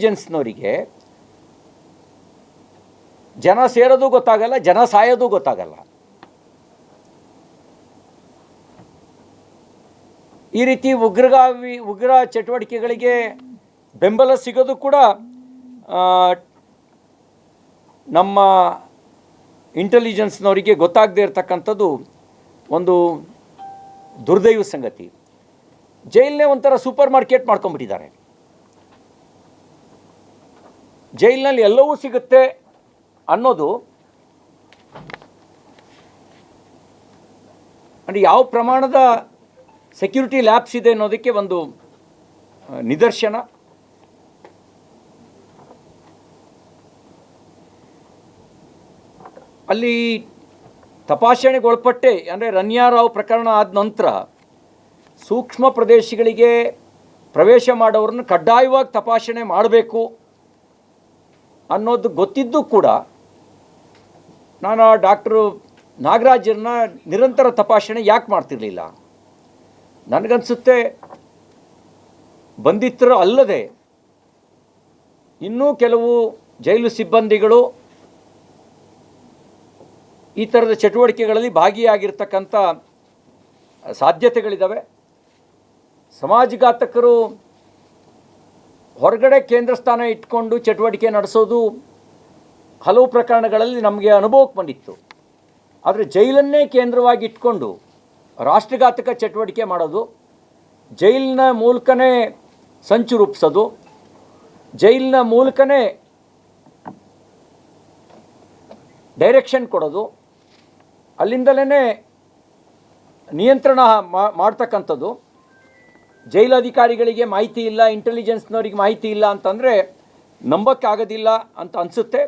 ಏಜೆನ್ಸ್ನವರಿಗೆ ಜನ ಸೇರೋದು ಗೊತ್ತಾಗಲ್ಲ, ಜನ ಸಾಯೋದು ಗೊತ್ತಾಗಲ್ಲ. ಈ ರೀತಿ ಉಗ್ರಗಾವಿ ಉಗ್ರ ಚಟುವಟಿಕೆಗಳಿಗೆ ಬೆಂಬಲ ಸಿಗೋದು ಕೂಡ ನಮ್ಮ ಇಂಟೆಲಿಜೆನ್ಸ್ನವರಿಗೆ ಗೊತ್ತಾಗದೇ ಇರತಕ್ಕಂಥದ್ದು ಒಂದು ದುರ್ದೈವ ಸಂಗತಿ. ಜೈಲನ್ನೇ ಒಂಥರ ಸೂಪರ್ ಮಾರ್ಕೆಟ್ ಮಾಡ್ಕೊಂಡ್ಬಿಟ್ಟಿದ್ದಾರೆ. ಜೈಲಿನಲ್ಲಿ ಎಲ್ಲವೂ ಸಿಗುತ್ತೆ ಅನ್ನೋದು ಅಂದರೆ ಯಾವ ಪ್ರಮಾಣದ ಸೆಕ್ಯೂರಿಟಿ ಲ್ಯಾಬ್ಸ್ ಇದೆ ಅನ್ನೋದಕ್ಕೆ ಒಂದು ನಿದರ್ಶನ. ಅಲ್ಲಿ ತಪಾಸಣೆಗೆ ಒಳಪಟ್ಟೆ ಅಂದರೆ ರನ್ಯಾರಾವ್ ಪ್ರಕರಣ ಆದ ನಂತರ ಸೂಕ್ಷ್ಮ ಪ್ರದೇಶಗಳಿಗೆ ಪ್ರವೇಶ ಮಾಡೋರನ್ನು ಕಡ್ಡಾಯವಾಗಿ ತಪಾಸಣೆ ಮಾಡಬೇಕು. ಅನ್ನೋದು ಗೊತ್ತಿದ್ದು ಕೂಡ ನಾನು ಆ ಡಾಕ್ಟ್ರು ನಾಗರಾಜರನ್ನ ನಿರಂತರ ತಪಾಸಣೆ ಯಾಕೆ ಮಾಡ್ತಿರ್ಲಿಲ್ಲ? ನನಗನ್ಸುತ್ತೆ ಬಂಧಿತರು ಅಲ್ಲದೆ ಇನ್ನೂ ಕೆಲವು ಜೈಲು ಸಿಬ್ಬಂದಿಗಳು ಈ ಥರದ ಚಟುವಟಿಕೆಗಳಲ್ಲಿ ಭಾಗಿಯಾಗಿರ್ತಕ್ಕಂಥ ಸಾಧ್ಯತೆಗಳಿದ್ದಾವೆ ಸಮಾಜಘಾತಕರು ಹೊರಗಡೆ ಕೇಂದ್ರ ಸ್ಥಾನ ಇಟ್ಕೊಂಡು ಚಟುವಟಿಕೆ ನಡೆಸೋದು ಹಲವು ಪ್ರಕರಣಗಳಲ್ಲಿ ನಮಗೆ ಅನುಭವಕ್ಕೆ ಬಂದಿತ್ತು. ಆದರೆ ಜೈಲನ್ನೇ ಕೇಂದ್ರವಾಗಿ ಇಟ್ಕೊಂಡು ರಾಷ್ಟ್ರಘಾತಕ ಚಟುವಟಿಕೆ ಮಾಡೋದು, ಜೈಲಿನ ಮೂಲಕನೇ ಸಂಚು ರೂಪಿಸೋದು, ಜೈಲಿನ ಮೂಲಕನೇ ಡೈರೆಕ್ಷನ್ ಕೊಡೋದು ಅಲ್ಲಿಂದಲೇ ನಿಯಂತ್ರಣ ಮಾಡ್ತಕ್ಕಂಥದ್ದು. ಜೈಲು ಅಧಿಕಾರಿಗಳಿಗೆ ಮಾಹಿತಿ ಇಲ್ಲ ಇಂಟೆಲಿಜೆನ್ಸ್ನವರಿಗೆ ಮಾಹಿತಿ ಇಲ್ಲ ಅಂತಂದರೆ ನಂಬೋಕ್ಕಾಗೋದಿಲ್ಲ ಅಂತ ಅನಿಸುತ್ತೆ.